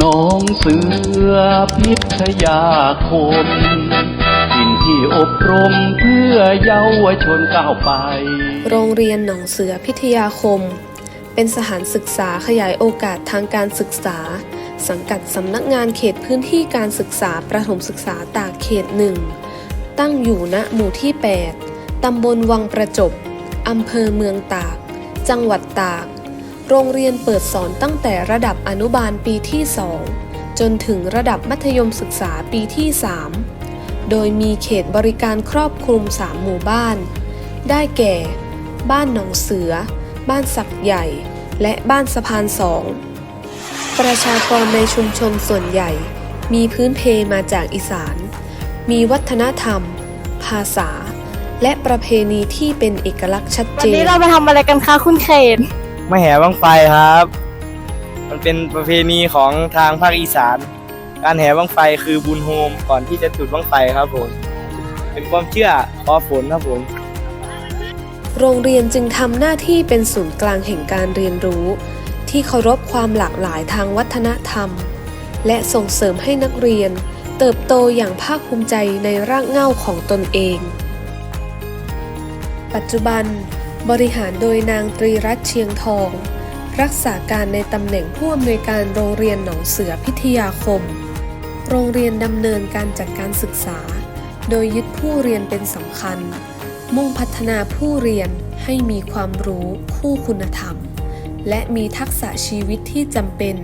น้องเสือพิทยาคมสิ่งที่อบรมเพื่อเยาวชนก้าวไป โรงเรียนหนองเสือพิทยาคม เป็นสถานศึกษาขยายโอกาสทางการศึกษา สังกัดสำนักงานเขตพื้นที่การศึกษาประถมศึกษาตากเขตหนึ่ง ตั้งอยู่ณหมู่ที่ 8 ตำบลวังประจบ อำเภอเมืองตาก จังหวัดตาก โรงเรียนเปิดสอนตั้งแต่ระดับอนุบาลปีที่ 2 จนถึงระดับมัธยมศึกษาปีที่ 3 โดยมีเขตบริการครอบคลุม 3 หมู่บ้าน ได้แก่ บ้านหนองเสือ บ้านสักใหญ่ และบ้านสะพานสอง ประชากรในชุมชนส่วนใหญ่ มีพื้นเพมาจากอีสาน มีวัฒนธรรม ภาษา และประเพณีที่เป็นเอกลักษณ์ชัดเจน วันนี้เรามาทำอะไรกันคะคุณเขต มาแห่บังไฟครับ มันเป็นประเพณีของทางภาคอีสาน การแห่บังไฟคือบุญโฮมก่อนที่จะจุดบังไฟครับผม เป็นความเชื่อขอฝนครับผมโรงเรียนจึงทำหน้าที่เป็นศูนย์กลางแห่งการเรียนรู้ ที่เคารพความหลากหลายทางวัฒนธรรม และส่งเสริมให้นักเรียน เติบโตอย่างภาคภูมิใจในรากเหง้าของตนเอง ปัจจุบัน บริหารโดยนางตรีรัตน์เชียงทอง รักษาการในตำแหน่งผู้อำนวยการโรงเรียนหนองเสือพิทยาคม โรงเรียนดำเนินการจัดการศึกษา โดยยึดผู้เรียนเป็นสำคัญ มุ่งพัฒนาผู้เรียนให้มีความรู้คู่คุณธรรม และมีทักษะชีวิตที่จำเป็น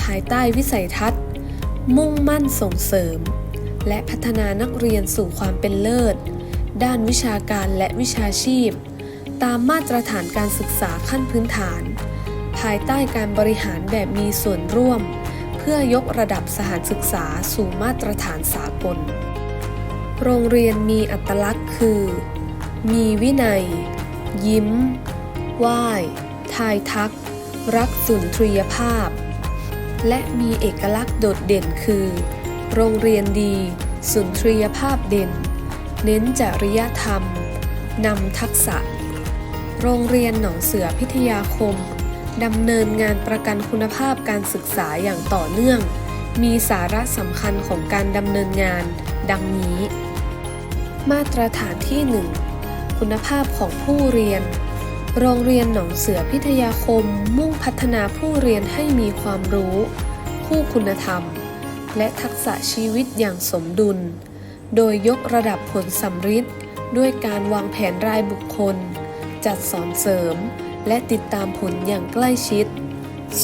ภายใต้วิสัยทัศน์ มุ่งมั่นส่งเสริม และพัฒนานักเรียนสู่ความเป็นเลิศ ด้านวิชาการและวิชาชีพ ตามมาตรฐานการศึกษาขั้นพื้นฐาน ภายใต้การบริหารแบบมีส่วนร่วม เพื่อยกระดับสถานศึกษาสู่มาตรฐานสากล โรงเรียนมีอัตลักษณ์คือ มีวินัย ยิ้ม ไหว้ ทายทัก รักสุนทรียภาพ และมีเอกลักษณ์โดดเด่นคือ โรงเรียนดี สุนทรียภาพเด่น เน้นจริยธรรมนำทักษะ โรงเรียนหนองเสือพิทยาคมดำเนินงานประกันคุณภาพการศึกษาอย่างต่อเนื่อง มีสาระสำคัญของการดำเนินงาน ดังนี้ มาตรฐานที่ 1 คุณภาพของผู้เรียน โรงเรียนหนองเสือพิทยาคมมุ่งพัฒนาผู้เรียนให้มีความรู้ คู่คุณธรรม และทักษะชีวิตอย่างสมดุล โดยยกระดับผลสำฤทธิ์ด้วยการวางแผนรายบุคคล จัดสอนเสริม และติดตามผลอย่างใกล้ชิด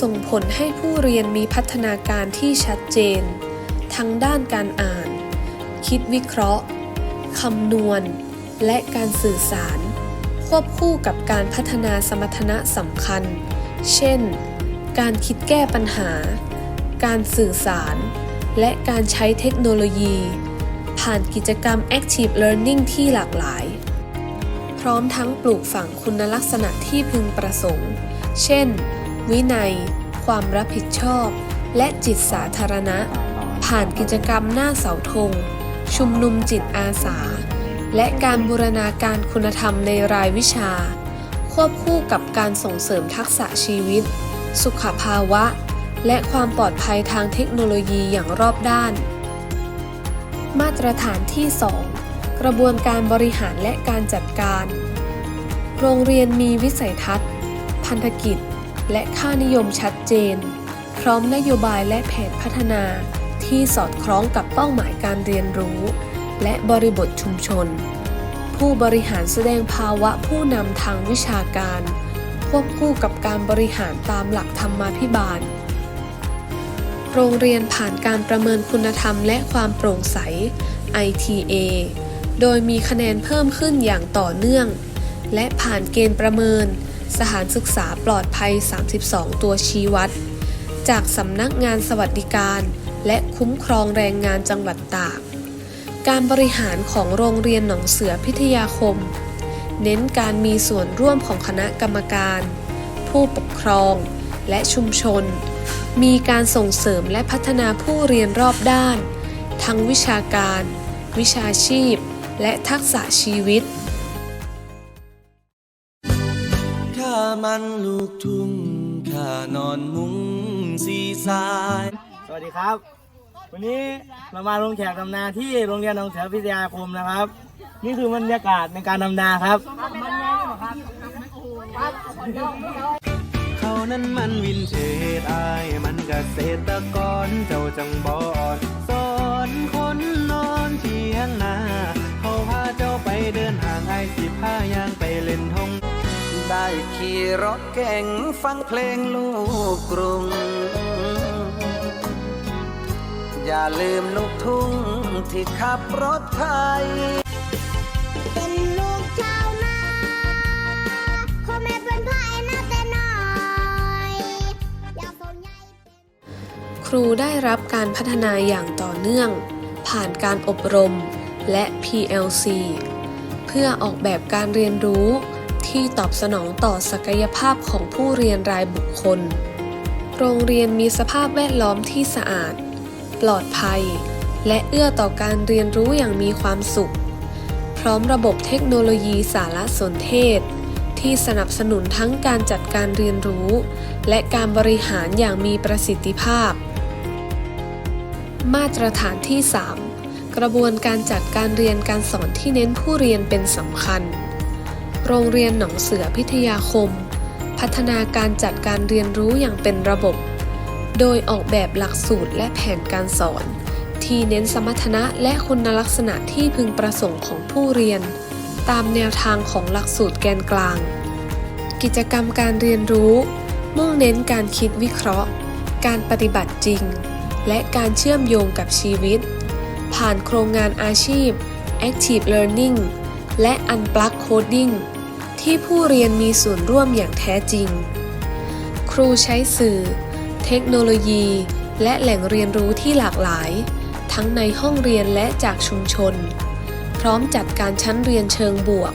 ส่งผลให้ผู้เรียนมีพัฒนาการที่ชัดเจน ทั้งด้านการอ่าน คิดวิเคราะห์คำนวณ และการสื่อสาร ควบคู่กับการพัฒนาสมรรถนะสำคัญ เช่น การคิดแก้ปัญหา การสื่อสาร และการใช้เทคโนโลยี ผ่านกิจกรรม Active Learning ที่หลากหลาย พร้อมทั้งปลูกฝังคุณลักษณะที่พึงประสงค์ เช่น วินัย ความรับผิดชอบ และจิตสาธารณะ ผ่านกิจกรรมหน้าเสาธง ชุมนุมจิตอาสา และการบูรณาการคุณธรรมในรายวิชา ควบคู่กับการส่งเสริมทักษะชีวิต สุขภาวะ และความปลอดภัยทางเทคโนโลยีอย่างรอบด้าน มาตรฐานที่ 2 กระบวนการบริหารและการจัดการ โรงเรียนมีวิสัยทัศน์ พันธกิจ และค่านิยมชัดเจน พร้อมนโยบายและแผนพัฒนาที่สอดคล้องกับเป้าหมายการเรียนรู้ และบริบทชุมชน ผู้บริหารแสดงภาวะผู้นำทางวิชาการ ควบคู่กับการบริหารตามหลักธรรมาภิบาล โรงเรียนผ่านการประเมินคุณธรรมและความโปร่งใส ITA โดยมีคะแนนเพิ่มขึ้นอย่างต่อเนื่อง และผ่านเกณฑ์ประเมิน สถานศึกษาปลอดภัย 32 ตัวชี้วัด จากสำนักงานสวัสดิการ และคุ้มครองแรงงานจังหวัดตาก การบริหารของโรงเรียนหนองเสือพิทยาคม เน้นการมีส่วนร่วมของคณะกรรมการ ผู้ปกครองและชุมชน มีการส่งเสริมและพัฒนาผู้เรียนรอบด้าน ทั้งวิชาการ วิชาชีพ และทักษะชีวิต ข้ามันลูกทุ่งข้านอนมุงสีสายวัสดีครับ วันนี้เรามาลงแขกดำนาที่โรงเรียนหนองเสือพิทยาคมนะครับ นี่คือบรรยากาศในการดำนาครับ เขานั้นมันวินเทจอายมันเกษตรกรเจ้าจังบอนสอนคนนายสิพายางไปเล่นท้อง ได้ขี่รถเก่งฟังเพลงลูกกรุง อย่าลืมลูกทุ่งที่ขับรถไทย เป็นลูกชาวนาพ่อแม่เป็นพายนาแต่น้อยอยากส่งใหญ่เป็นครูได้รับการพัฒนาอย่างต่อเนื่อง ผ่านการอบรมและ PLC เพื่อออกแบบการเรียนรู้ ที่ตอบสนองต่อศักยภาพของผู้เรียนรายบุคคล โรงเรียนมีสภาพแวดล้อมที่สะอาด ปลอดภัย และเอื้อต่อการเรียนรู้อย่างมีความสุข พร้อมระบบเทคโนโลยีสารสนเทศ ที่สนับสนุนทั้งการจัดการเรียนรู้ และการบริหารอย่างมีประสิทธิภาพ มาตรฐานที่ 3 กระบวนการจัดการเรียนการสอนที่เน้นผู้เรียนเป็นสำคัญ โรงเรียนหนองเสือพิทยาคม พัฒนาการจัดการเรียนรู้อย่างเป็นระบบ โดยออกแบบหลักสูตรและแผนการสอน ที่เน้นสมรรถนะและคุณลักษณะที่พึงประสงค์ของผู้เรียน ตามแนวทางของหลักสูตรแกนกลาง กิจกรรมการเรียนรู้ มุ่งเน้นการคิดวิเคราะห์ การปฏิบัติจริง และการเชื่อมโยงกับชีวิต ผ่านโครงงานอาชีพ Active Learning และ Unplug Coding ที่ผู้เรียนมีส่วนร่วมอย่างแท้จริง ครูใช้สื่อ เทคโนโลยี และแหล่งเรียนรู้ที่หลากหลาย ทั้งในห้องเรียนและจากชุมชน พร้อมจัดการชั้นเรียนเชิงบวก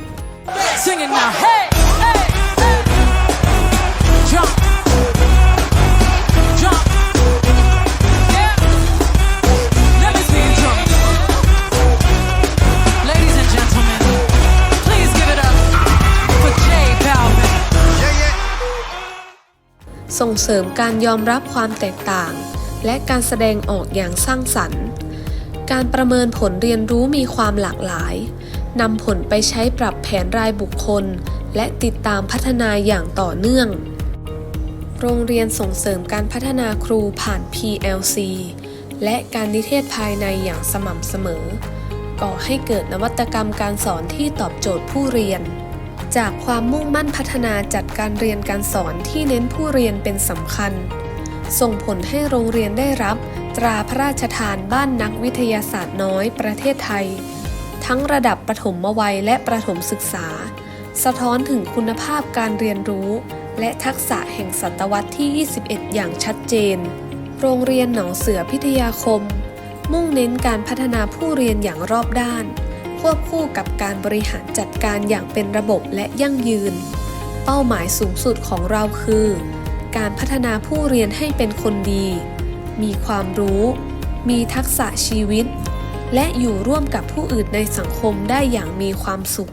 Sing it now, hey. ส่งเสริมการยอมรับความแตกต่าง และการแสดงออกอย่างสร้างสรรค์ การประเมินผลเรียนรู้มีความหลากหลายนำผลไปใช้ปรับแผนรายบุคคล และติดตามพัฒนาอย่างต่อเนื่อง โรงเรียนส่งเสริมการพัฒนาครูผ่าน PLC และการนิเทศภายในอย่างสม่ำเสมอ ก่อให้เกิดนวัตกรรมการสอนที่ตอบโจทย์ผู้เรียน จากความมุ่งมั่นพัฒนาจัดการเรียนการสอนที่เน้นผู้เรียนเป็นสำคัญ ส่งผลให้โรงเรียนได้รับ ตราพระราชทานบ้านนักวิทยาศาสตร์น้อยประเทศไทย ทั้งระดับประถมวัยและประถมศึกษา สะท้อนถึงคุณภาพการเรียนรู้ และทักษะแห่งศตวรรษที่ 21 อย่างชัดเจน โรงเรียนหนองเสือพิทยาคม มุ่งเน้นการพัฒนาผู้เรียนอย่างรอบด้าน ควบคู่กับการบริหารจัดการอย่างเป็นระบบและยั่งยืน เป้าหมายสูงสุดของเราคือ การพัฒนาผู้เรียนให้เป็นคนดี มีความรู้ มีทักษะชีวิต และอยู่ร่วมกับผู้อื่นในสังคมได้อย่างมีความสุข